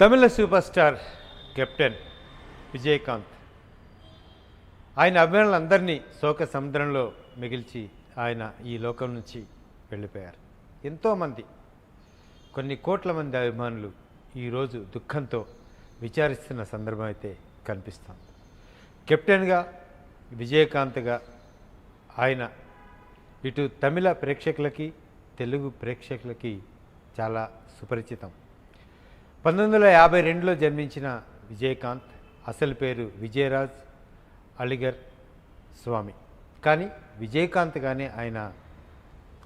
తమిళ super star captain Vijayakanth. ఆయన అభిమానులందరినీ శోక సముద్రంలో మిగిల్చి ఆయన ఈ లోకం నుంచి వెళ్ళిపోయారు. ఎంతోమంది కొన్ని కోట్ల మంది అభిమానులు ఈరోజు దుఃఖంతో విచారిస్తున్న సందర్భం అయితే కనిపిస్తుంది. కెప్టెన్గా విజయకాంత్గా ఆయన ఇటు తమిళ ప్రేక్షకులకి తెలుగు ప్రేక్షకులకి చాలా సుపరిచితం. పంతొమ్మిది వందల యాభై రెండులో జన్మించిన విజయకాంత్ అసలు పేరు విజయరాజ్ అలిగర్ స్వామి. కానీ విజయకాంత్ కానీ ఆయన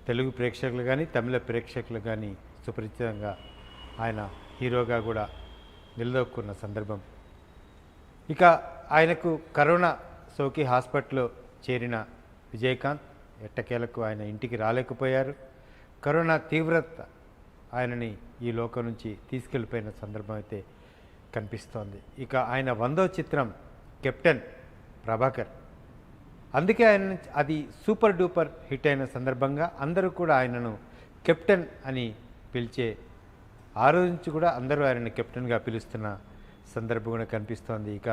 తెలుగు ప్రేక్షకులు కానీ తమిళ ప్రేక్షకులు కానీ సుపరిచితంగా ఆయన హీరోగా కూడా నిలదొక్కున్న సందర్భం. ఇక ఆయనకు కరోనా సోకి హాస్పిటల్లో చేరిన విజయకాంత్ ఎట్టకేలకు ఆయన ఇంటికి రాలేకపోయారు. కరోనా తీవ్రత ఆయనని ఈ లోకం నుంచి తీసుకెళ్ళిపోయిన సందర్భం అయితే కనిపిస్తోంది. ఇక ఆయన వందో చిత్రం కెప్టెన్ ప్రభాకర్. అందుకే ఆయన అది సూపర్ డూపర్ హిట్ అయిన సందర్భంగా అందరూ కూడా ఆయనను కెప్టెన్ అని పిలిచే ఆ రోజు నుంచి కూడా అందరూ ఆయనను కెప్టెన్గా పిలుస్తున్న సందర్భం కూడా కనిపిస్తోంది. ఇక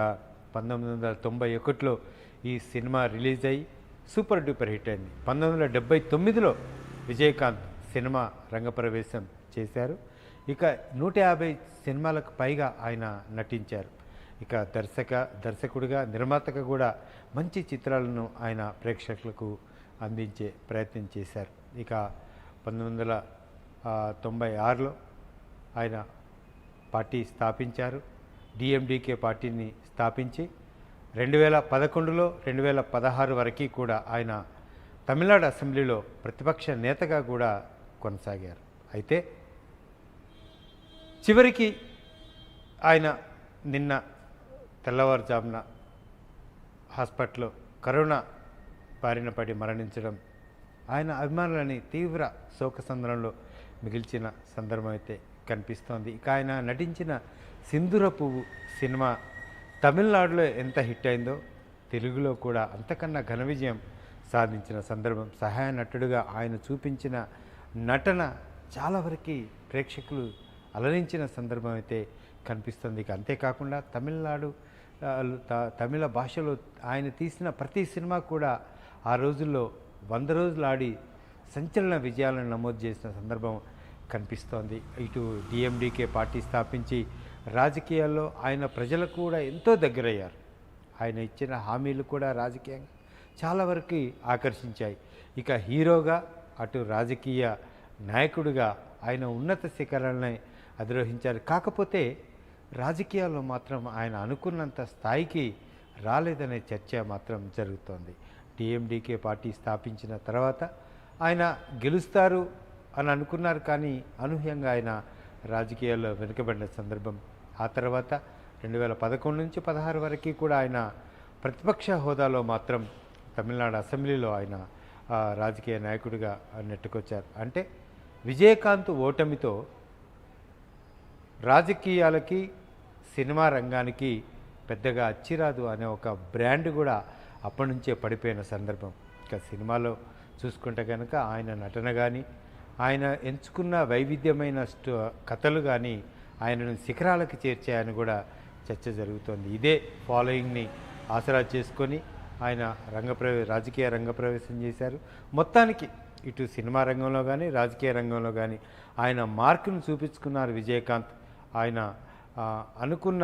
పంతొమ్మిది వందల తొంభై ఒకటిలో ఈ సినిమా రిలీజ్ అయ్యి సూపర్ డూపర్ హిట్ అయింది. పంతొమ్మిది వందల డెబ్బై తొమ్మిదిలో విజయకాంత్ సినిమా రంగప్రవేశం చేశారు. ఇక నూట యాభై సినిమాలకు పైగా ఆయన నటించారు. ఇక దర్శక దర్శకుడిగా నిర్మాతగా కూడా మంచి చిత్రాలను ఆయన ప్రేక్షకులకు అందించే ప్రయత్నం చేశారు. ఇక పంతొమ్మిది వందల తొంభై ఆరులో ఆయన పార్టీ స్థాపించారు. డిఎండికే పార్టీని స్థాపించి రెండు వేల పదకొండులో రెండు వేల పదహారు వరకు కూడా ఆయన తమిళనాడు అసెంబ్లీలో ప్రతిపక్ష నేతగా కూడా కొనసాగారు. అయితే చివరికి ఆయన నిన్న తెల్లవారుజామున హాస్పిటల్లో కరోనా బారిన పడి మరణించడం ఆయన అభిమానులని తీవ్ర శోకసంద్రంలో మిగిల్చిన సందర్భం అయితే కనిపిస్తోంది. ఇక ఆయన నటించిన సింధుర పువ్వు సినిమా తమిళనాడులో ఎంత హిట్ అయిందో తెలుగులో కూడా అంతకన్నా ఘన విజయం సాధించిన సందర్భం. సహాయ నటుడుగా ఆయన చూపించిన నటన చాలా వరకు ప్రేక్షకులు అలరించిన సందర్భం అయితే కనిపిస్తుంది. ఇక అంతేకాకుండా తమిళనాడు త- తమిళ భాషలో ఆయన తీసిన ప్రతి సినిమా కూడా ఆ రోజుల్లో వంద రోజులు ఆడి సంచలన విజయాలను నమోదు చేసిన సందర్భం కనిపిస్తోంది. ఇటు డిఎండికే పార్టీ స్థాపించి రాజకీయాల్లో ఆయన ప్రజలకు కూడా ఎంతో దగ్గరయ్యారు. ఆయన ఇచ్చిన హామీలు కూడా రాజకీయంగా చాలా వరకు ఆకర్షించాయి. ఇక హీరోగా అటు రాజకీయ నాయకుడిగా ఆయన ఉన్నత శిఖరాలని అధిరోహించారు కాకపోతే రాజకీయాల్లో మాత్రం ఆయన అనుకున్నంత స్థాయికి రాలేదనే చర్చ మాత్రం జరుగుతోంది. డిఎండికే పార్టీ స్థాపించిన తర్వాత ఆయన గెలుస్తారు అని అనుకున్నారు కానీ అనూహ్యంగా ఆయన రాజకీయాల్లో వెనుకబడిన సందర్భం. ఆ తర్వాత రెండు వేల పదకొండు నుంచి పదహారు వరకు కూడా ఆయన ప్రతిపక్ష హోదాలో మాత్రం తమిళనాడు అసెంబ్లీలో ఆయన రాజకీయ నాయకుడిగా నెట్టుకొచ్చారు. అంటే విజయకాంత్ ఓటమితో రాజకీయాలకి సినిమా రంగానికి పెద్దగా అచ్చిరాదు అనే ఒక బ్రాండ్ కూడా అప్పటి నుంచే పడిపోయిన సందర్భం. ఇక సినిమాలో చూసుకుంటే కనుక ఆయన నటన కానీ ఆయన ఎంచుకున్న వైవిధ్యమైన స్టో కథలు కానీ ఆయనను శిఖరాలకు చేర్చాయని కూడా చర్చ జరుగుతోంది. ఇదే ఫాలోయింగ్ని ఆసరా చేసుకొని ఆయన రంగప్రవే రాజకీయ రంగప్రవేశం చేశారు. మొత్తానికి ఇటు సినిమా రంగంలో కానీ రాజకీయ రంగంలో కానీ ఆయన మార్కును చూపించుకున్నారు విజయకాంత్. ఆయన అనుకున్న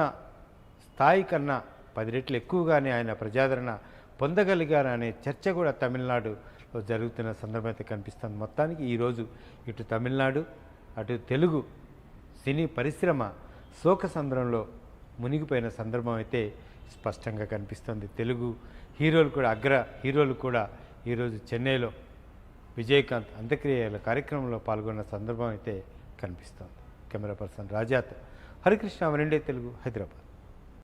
స్థాయి కన్నా పది రెట్లు ఎక్కువగానే ఆయన ప్రజాదరణ పొందగలిగారనే చర్చ కూడా తమిళనాడులో జరుగుతున్న సందర్భం అయితే కనిపిస్తుంది. మొత్తానికి ఈరోజు ఇటు తమిళనాడు అటు తెలుగు సినీ పరిశ్రమ శోక సంద్రంలో మునిగిపోయిన సందర్భం అయితే స్పష్టంగా కనిపిస్తుంది. తెలుగు హీరోలు కూడా అగ్ర హీరోలు కూడా ఈరోజు చెన్నైలో విజయకాంత్ అంత్యక్రియల కార్యక్రమంలో పాల్గొన్న సందర్భం అయితే కనిపిస్తుంది. Camera person Rajat. హరికృష్ణ రెండే తెలుగు హైదరాబాద్.